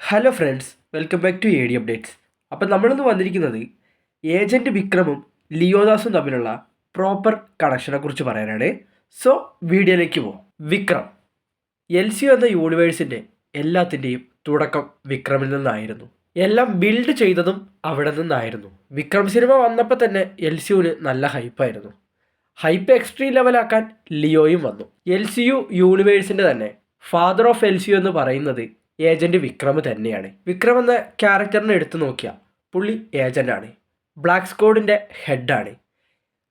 Hello friends welcome back to A D updates അപ്പം നമ്മളിന്ന് വന്നിരിക്കുന്നത് ഏജന്റ് വിക്രമും ലിയോദാസും തമ്മിലുള്ള പ്രോപ്പർ കണക്ഷനെ കുറിച്ച് പറയാനാണ്. സോ വീഡിയോയിലേക്ക് പോവാം. വിക്രം എൽ സി എന്ന യൂണിവേഴ്സിന്റെ എല്ലാത്തിന്റെയും തുടക്കം വിക്രമിൽ നിന്നായിരുന്നു. എല്ലാം ബിൽഡ് ചെയ്തതും അവിടെ നിന്നായിരുന്നു. വിക്രം സിനിമ വന്നപ്പോൾ തന്നെ എൽ സിയുന് നല്ല ഹൈപ്പായിരുന്നു ഹൈപ്പ് എക്സ്ട്രീം ലെവലാക്കാൻ ലിയോയും വന്നു. എൽ സി യു യൂണിവേഴ്സിന്റെ തന്നെ father of L C U എന്ന് പറയുന്നത് ഏജന്റ് വിക്രം തന്നെയാണ്. വിക്രം എന്ന ക്യാരക്ടറിനെ എടുത്തു നോക്കിയാൽ പുള്ളി ഏജന്റാണ്. ബ്ലാക്ക് സ്ക്വാഡിന്റെ ഹെഡാണ്.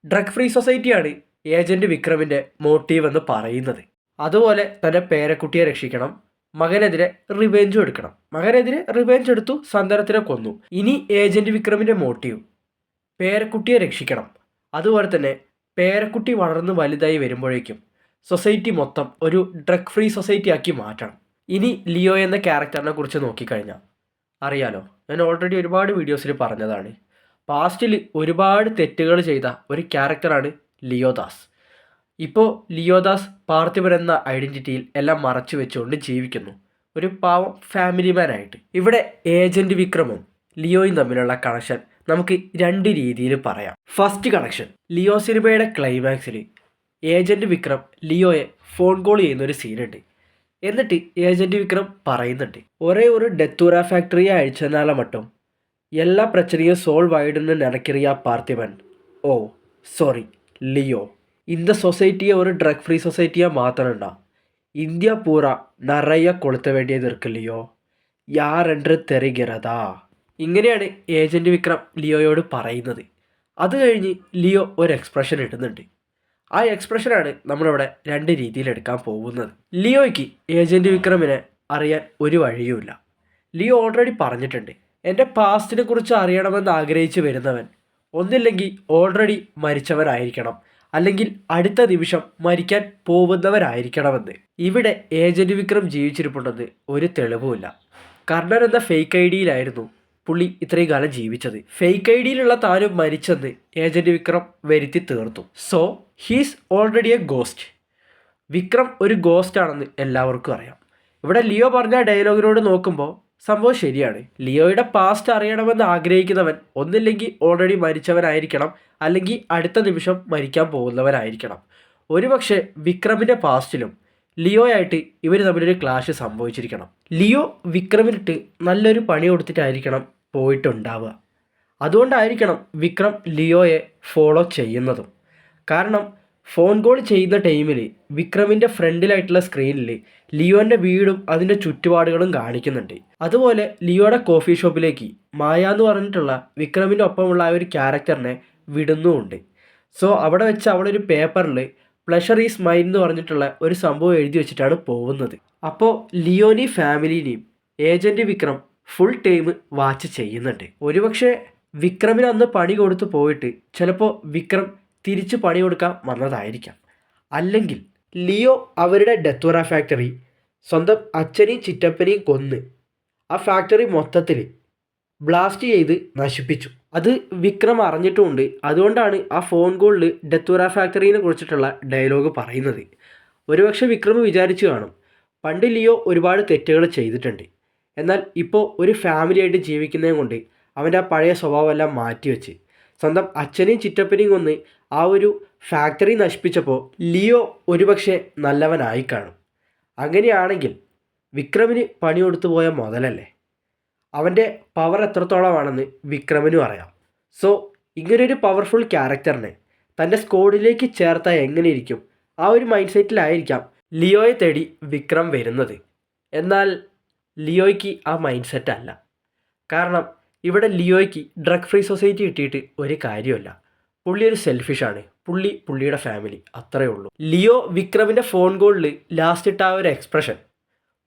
ഡ്രഗ് ഫ്രീ സൊസൈറ്റിയാണ് ഏജന്റ് വിക്രമിന്റെ മോട്ടീവ് എന്ന് പറയുന്നത്. അതുപോലെ തന്റെ പേരക്കുട്ടിയെ രക്ഷിക്കണം മകനെതിരെ റിവെഞ്ച് എടുക്കണം. മകനെതിരെ റിവെഞ്ച് എടുത്തു സന്താനത്തിനെ കൊന്നു. ഇനി ഏജന്റ് വിക്രമിന്റെ മോട്ടീവ് പേരക്കുട്ടിയെ രക്ഷിക്കണം. അതുപോലെ തന്നെ പേരക്കുട്ടി വളർന്ന് വലുതായി വരുമ്പോഴേക്കും സൊസൈറ്റി മൊത്തം ഒരു ഡ്രഗ് ഫ്രീ സൊസൈറ്റി ആക്കി മാറ്റണം. ഇനി ലിയോ എന്ന ക്യാരക്ടറിനെ കുറിച്ച് നോക്കിക്കഴിഞ്ഞാൽ അറിയാലോ? ഞാൻ ഓൾറെഡി ഒരുപാട് വീഡിയോസിൽ പറഞ്ഞതാണ്. പാസ്റ്റിൽ ഒരുപാട് തെറ്റുകൾ ചെയ്ത ഒരു ക്യാരക്ടറാണ് ലിയോദാസ് ഇപ്പോൾ ലിയോദാസ് എന്ന ഐഡന്റിറ്റിയിൽ എല്ലാം മറച്ചു വെച്ചുകൊണ്ട് ജീവിക്കുന്നു. ഒരു പാവം ഫാമിലി മാനായിട്ട് ഇവിടെ ഏജന്റ് വിക്രമും ലിയോയും തമ്മിലുള്ള കണക്ഷൻ നമുക്ക് രണ്ട് രീതിയിൽ പറയാം. ഫസ്റ്റ് കണക്ഷൻ ലിയോ സിനിമയുടെ ക്ലൈമാക്സിൽ ഏജന്റ് വിക്രം ലിയോയെ ഫോൺ കോൾ ചെയ്യുന്ന ഒരു സീനുണ്ട് എന്നിട്ട് ഏജന്റ് വിക്രം പറയുന്നുണ്ട് ഒരേ ഒരു ഡെത്തൂര ഫാക്ടറിയെ അഴിച്ചെന്നാല മട്ടും. എല്ലാ പ്രശ്നയും സോൾവ് ആയിടുന്ന നനക്കിറിയ Parthivan. Oh sorry Leo. India സൊസൈറ്റിയെ ഒരു ഡ്രഗ് ഫ്രീ സൊസൈറ്റിയെ മാത്രണ്ട ഇന്ത്യ പൂറ നിറയ കൊളുത്ത വേണ്ടിയത് ഇരിക്കും ലിയോ. യാരെണ്ട് തെറികരതാ ഇങ്ങനെയാണ് ഏജന്റ് വിക്രം ലിയോയോട് പറയുന്നത്. അത് കഴിഞ്ഞ് ലിയോ ഒരു എക്സ്പ്രഷൻ ഇടുന്നുണ്ട്. ആ എക്സ്പ്രഷനാണ് നമ്മളിവിടെ രണ്ട് രീതിയിൽ എടുക്കാൻ പോകുന്നത്. ലിയോയ്ക്ക് ഏജന്റ് വിക്രമിനെ അറിയാൻ ഒരു വഴിയുമില്ല. ലിയോ ഓൾറെഡി പറഞ്ഞിട്ടുണ്ട്. എന്റെ പാസ്റ്റിനെ കുറിച്ച് അറിയണമെന്ന് ആഗ്രഹിച്ച് വരുന്നവൻ. ഒന്നില്ലെങ്കിൽ ഓൾറെഡി മരിച്ചവരായിരിക്കണം അല്ലെങ്കിൽ അടുത്ത നിമിഷം മരിക്കാൻ പോകുന്നവരായിരിക്കണമെന്ന് ഇവിടെ ഏജന്റ് വിക്രം ജീവിച്ചിരിപ്പുണ്ടെന്ന് ഒരു തെളിവുമില്ല. കർണൻ എന്ന ഫേക്ക് ഐ ഡിയിലായിരുന്നു. പുള്ളി ഇത്രയും കാലം ജീവിച്ചത്. ഫേക്ക് ഐ ഡിയിലുള്ള താനും മരിച്ചെന്ന് ഏജന്റ് വിക്രം വരുത്തി തീർത്തു. So he's already a ghost Vikram ഒരു ഗോസ്റ്റ് ആണെന്ന് എല്ലാവർക്കും അറിയാം. ഇവിടെ ലിയോ പറഞ്ഞ ഡയലോഗിനോട് നോക്കുമ്പോൾ സംഭവം ശരിയാണ്. ലിയോയുടെ പാസ്റ്റ് അറിയണമെന്ന് ആഗ്രഹിക്കുന്നവൻ ഒന്നില്ലെങ്കിൽ ഓൾറെഡി മരിച്ചവനായിരിക്കണം. അല്ലെങ്കിൽ അടുത്ത നിമിഷം മരിക്കാൻ പോകുന്നവനായിരിക്കണം. ഒരുപക്ഷെ വിക്രമിന്റെ പാസ്റ്റിലും ലിയോയായിട്ട് ഇവർ തമ്മിലൊരു ക്ലാഷ് സംഭവിച്ചിരിക്കണം. ലിയോ വിക്രമിനിട്ട് നല്ലൊരു പണി കൊടുത്തിട്ടായിരിക്കണം പോയിട്ടുണ്ടാവുക. അതുകൊണ്ടായിരിക്കണം വിക്രം ലിയോയെ ഫോളോ ചെയ്യുന്നതും. കാരണം ഫോൺ കോൾ ചെയ്യുന്ന ടൈമിൽ വിക്രമിന്റെ ഫ്രണ്ടിലായിട്ടുള്ള സ്ക്രീനിൽ ലിയോന്റെ വീടും അതിന്റെ ചുറ്റുപാടുകളും കാണിക്കുന്നുണ്ട്. അതുപോലെ ലിയോയുടെ കോഫി ഷോപ്പിലേക്ക് മായ എന്ന് പറഞ്ഞിട്ടുള്ള വിക്രമിന്റെ ഒപ്പമുള്ള ആ ഒരു ക്യാരക്ടറിനെ വിടുന്നുമുണ്ട്. സോ അവിടെ വെച്ച് അവളൊരു പേപ്പറിൽ പ്ലഷർ ഈസ് മൈൻഡ് എന്ന് പറഞ്ഞിട്ടുള്ള ഒരു സംഭവം എഴുതി വെച്ചിട്ടാണ് പോകുന്നത്. അപ്പോൾ ലിയോനി ഫാമിലിനെയും agent Vikram full time watch ചെയ്യുന്നുണ്ട്. ഒരുപക്ഷെ വിക്രമിന് അന്ന് പണി കൊടുത്തു പോയിട്ട് ചിലപ്പോൾ വിക്രം തിരിച്ച് പണി കൊടുക്കാൻ വന്നതായിരിക്കാം. അല്ലെങ്കിൽ ലിയോ അവരുടെ ഡെത്വറ ഫാക്ടറി സ്വന്തം അച്ഛനെയും ചിറ്റപ്പനെയും കൊന്ന് ആ ഫാക്ടറി മൊത്തത്തിൽ ബ്ലാസ്റ്റ് ചെയ്ത് നശിപ്പിച്ചു. അത് വിക്രം അറിഞ്ഞിട്ടുമുണ്ട് അതുകൊണ്ടാണ് ആ ഫോൺ കോളിൽ ഡെത്വറ ഫാക്ടറിനെ കുറിച്ചിട്ടുള്ള ഡയലോഗ് പറയുന്നത്. ഒരുപക്ഷെ വിക്രം വിചാരിച്ചു കാണും. പണ്ട് ലിയോ ഒരുപാട് തെറ്റുകൾ ചെയ്തിട്ടുണ്ട്. എന്നാൽ ഇപ്പോൾ ഒരു ഫാമിലിയായിട്ട് ജീവിക്കുന്നതും കൊണ്ട് അവന്റെ ആ പഴയ സ്വഭാവമെല്ലാം മാറ്റിവെച്ച്. സ്വന്തം അച്ഛനെയും ചിറ്റപ്പനെയും കൊന്ന് ആ ഒരു ഫാക്ടറി നശിപ്പിച്ചപ്പോൾ ലിയോ ഒരുപക്ഷെ നല്ലവനായി കാണും. അങ്ങനെയാണെങ്കിൽ വിക്രമിന് പണി കൊടുത്തു പോയ മുതലല്ലേ? അവന്റെ പവർ എത്രത്തോളമാണെന്ന് വിക്രമിനും അറിയാം. സോ ഇങ്ങനൊരു പവർഫുൾ ക്യാരക്ടറിനെ തന്റെ സ്കോഡിലേക്ക് ചേർത്താൽ എങ്ങനെയിരിക്കും? ആ ഒരു മൈൻഡ് സെറ്റിലായിരിക്കാം ലിയോയെ തേടി വിക്രം വരുന്നത്. എന്നാൽ ലിയോയ്ക്ക് ആ മൈൻഡ് സെറ്റ് അല്ല. കാരണം ഇവിടെ ലിയോയ്ക്ക് ഡ്രഗ് ഫ്രീ സൊസൈറ്റി കിട്ടിയിട്ട് ഒരു കാര്യമല്ല പുള്ളി ഒരു സെൽഫിഷാണ് പുള്ളി പുള്ളിയുടെ ഫാമിലി അത്രയേ ഉള്ളൂ. ലിയോ വിക്രമിന്റെ ഫോൺ കോളിൽ ലാസ്റ്റ് ഇട്ട ആ ഒരു എക്സ്പ്രഷൻ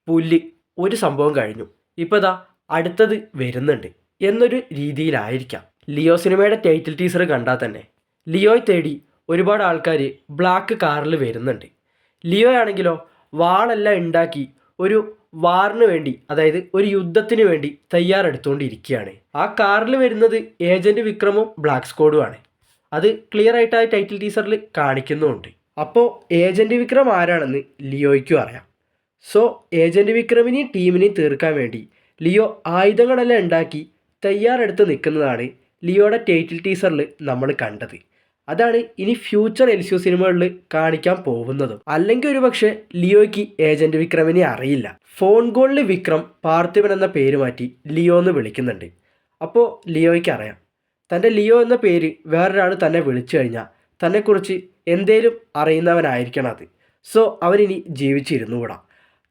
പുല്ലി ഒരു സംഭവം കഴിഞ്ഞു. ഇപ്പോൾ ഇതാ അടുത്തത് വരുന്നുണ്ട് എന്നൊരു രീതിയിലായിരിക്കാം. ലിയോ സിനിമയുടെ ടൈറ്റിൽ ടീസർ കണ്ടാൽ തന്നെ ലിയോയെ തേടി ഒരുപാട് ആൾക്കാർ ബ്ലാക്ക് കാറിൽ വരുന്നുണ്ട്. ലിയോ ആണെങ്കിലോ വാളെല്ലാം ഉണ്ടാക്കി ഒരു വാറിന് വേണ്ടി അതായത് ഒരു യുദ്ധത്തിന് വേണ്ടി തയ്യാറെടുത്തുകൊണ്ടിരിക്കുകയാണ് ആ കാറിൽ വരുന്നത് ഏജന്റ് വിക്രമും ബ്ലാക്ക് സ്ക്വാഡുമാണ് അത് ക്ലിയർ ആയിട്ട് ആ ടൈറ്റിൽ ടീസറിൽ കാണിക്കുന്നുമുണ്ട്. അപ്പോൾ ഏജന്റ് വിക്രം ആരാണെന്ന് ലിയോയ്ക്കും അറിയാം. സോ ഏജന്റ് വിക്രമിനെയും ടീമിനെയും തീർക്കാൻ വേണ്ടി ലിയോ ആയുധങ്ങളെല്ലാം ഉണ്ടാക്കി തയ്യാറെടുത്ത് നിൽക്കുന്നതാണ് ലിയോയുടെ ടൈറ്റിൽ ടീസറിൽ നമ്മൾ കണ്ടത്. അതാണ് ഇനി ഫ്യൂച്ചർ എൽ സി സിനിമകളിൽ കാണിക്കാൻ പോകുന്നതും. അല്ലെങ്കിൽ ഒരു പക്ഷേ ലിയോയ്ക്ക് ഏജന്റ് വിക്രമിനെ അറിയില്ല. ഫോൺ കോളിൽ വിക്രം പാർത്ഥിവൻ എന്ന പേര് മാറ്റി ലിയോ എന്ന് വിളിക്കുന്നുണ്ട്. അപ്പോൾ ലിയോയ്ക്ക് അറിയാം. തന്റെ ലിയോ എന്ന പേര് വേറൊരാൾ തന്നെ വിളിച്ചു കഴിഞ്ഞാൽ തന്നെക്കുറിച്ച് എന്തേലും അറിയുന്നവനായിരിക്കണം അത്. സോ അവനിനി ജീവിച്ചിരുന്നുകൂടാ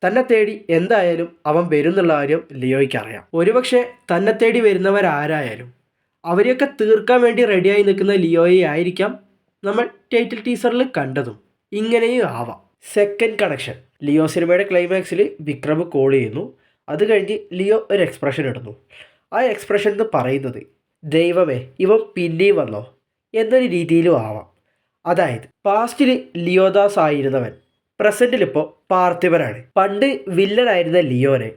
തന്നെ തേടി എന്തായാലും അവൻ വരുന്നുള്ള കാര്യം ലിയോയ്ക്ക് അറിയാം. ഒരുപക്ഷെ തന്നെ തേടി വരുന്നവരാരായാലും അവരെയൊക്കെ തീർക്കാൻ വേണ്ടി റെഡിയായി നിൽക്കുന്ന ലിയോയെ ആയിരിക്കാം നമ്മൾ ടൈറ്റിൽ ടീസറിൽ കണ്ടതും. ഇങ്ങനെയും ആവാം. സെക്കൻഡ് കണക്ഷൻ ലിയോ സിനിമയുടെ ക്ലൈമാക്സിൽ വിക്രം കോൾ ചെയ്യുന്നു. അത് കഴിഞ്ഞ് ലിയോ ഒരു എക്സ്പ്രഷൻ ഇടുന്നു. ആ എക്സ്പ്രഷൻ എന്ന് പറയുന്നത് ദൈവമേ ഇവൻ പിന്നെയും വന്നോ? എന്നൊരു രീതിയിലും ആവാം. അതായത് പാസ്റ്റിൽ ലിയോദാസ് ആയിരുന്നവൻ പ്രസന്റിൽ ഇപ്പോൾ പാർത്ഥിവനാണ്. പണ്ട് വില്ലനായിരുന്ന ലിയോനെ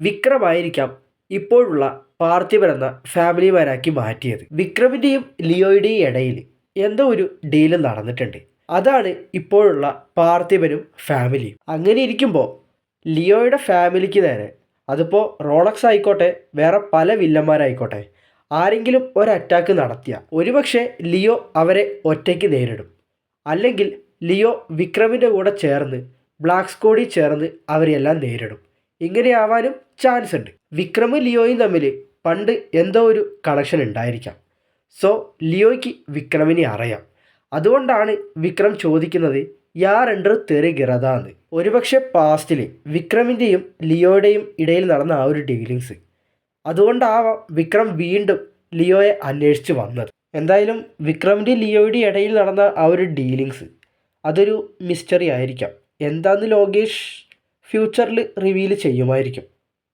വിക്രമായിരിക്കാം ഇപ്പോഴുള്ള പാർത്ഥിവൻ എന്ന ഫാമിലിമാരാക്കി മാറ്റിയത്. വിക്രമിന്റെയും ലിയോയുടെയും ഇടയിൽ എന്തോ ഒരു ഡീൽ നടന്നിട്ടുണ്ട്. അതാണ് ഇപ്പോഴുള്ള പാർത്ഥിവനും ഫാമിലിയും അങ്ങനെ ഇരിക്കുമ്പോൾ ലിയോയുടെ ഫാമിലിക്ക് നേരെ അതിപ്പോൾ റോളക്സ് ആയിക്കോട്ടെ വേറെ പല വില്ലന്മാരായിക്കോട്ടെ ആരെങ്കിലും ഒരു അറ്റാക്ക് നടത്തിയ. ഒരുപക്ഷെ ലിയോ അവരെ ഒറ്റയ്ക്ക് നേരിടും. അല്ലെങ്കിൽ ലിയോ വിക്രമിന്റെ കൂടെ ചേർന്ന് ബ്ലാക്ക് സ്കോഡിൽ ചേർന്ന് അവരെല്ലാം നേരിടും. ഇങ്ങനെയാവാനും ചാൻസ് ഉണ്ട്. വിക്രമും ലിയോയും തമ്മിൽ പണ്ട് എന്തോ ഒരു കണക്ഷൻ ഉണ്ടായിരിക്കാം. സോ ലിയോയ്ക്ക് വിക്രമിനെ അറിയാം. അതുകൊണ്ടാണ് വിക്രം ചോദിക്കുന്നത് യാരെണ്ടർ തെറി ഗിറതാന്ന് ഒരുപക്ഷെ പാസ്റ്റിൽ വിക്രമിന്റെയും ലിയോയുടെയും ഇടയിൽ നടന്ന ആ ഒരു ഡീലിങ്സ് അതുകൊണ്ടാവാം വിക്രം വീണ്ടും ലിയോയെ അന്വേഷിച്ച് വന്നത്. എന്തായാലും വിക്രമിന്റെ ലിയോയുടെ ഇടയിൽ നടന്ന ആ ഒരു ഡീലിങ്സ് അതൊരു മിസ്റ്ററി ആയിരിക്കാം. എന്താന്ന് ലോകേഷ് ഫ്യൂച്ചറിൽ റിവീൽ ചെയ്യുമായിരിക്കും.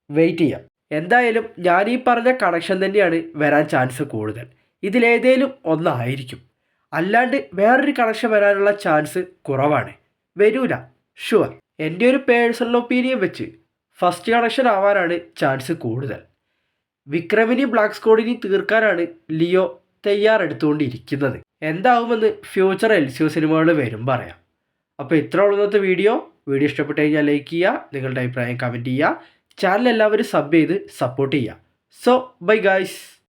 വെയിറ്റ് ചെയ്യാം. എന്തായാലും ഞാൻ ഈ പറഞ്ഞ കണക്ഷൻ തന്നെയാണ് വരാൻ ചാൻസ് കൂടുതൽ. ഇതിലേതേലും ഒന്നായിരിക്കും. അല്ലാണ്ട് വേറൊരു കണക്ഷൻ വരാനുള്ള ചാൻസ് കുറവാണ്. വരൂല. ഷുവർ എന്റെ ഒരു പേഴ്സണൽ ഒപ്പീനിയൻ വെച്ച് ഫസ്റ്റ് കണക്ഷൻ ആവാനാണ് ചാൻസ് കൂടുതൽ. വിക്രമിനി ബ്ലാക്ക് സ്കോഡിനി തീർക്കാനാണ് ലിയോ തയ്യാറെടുത്തുകൊണ്ടിരിക്കുന്നത്. എന്താവുമെന്ന് ഫ്യൂച്ചർ എൽ സി സിനിമകൾ വരും പറയാം. അപ്പോൾ ഇത്ര ഉള്ളത്തെ വീഡിയോ വീഡിയോ ഇഷ്ടപ്പെട്ട് കഴിഞ്ഞാൽ ലൈക്ക് ചെയ്യുക. നിങ്ങളുടെ അഭിപ്രായം കമന്റ് ചെയ്യുക. ചാനൽ എല്ലാവരും സബ് ചെയ്ത് സപ്പോർട്ട് ചെയ്യുക സോ ബൈ ഗായ്സ്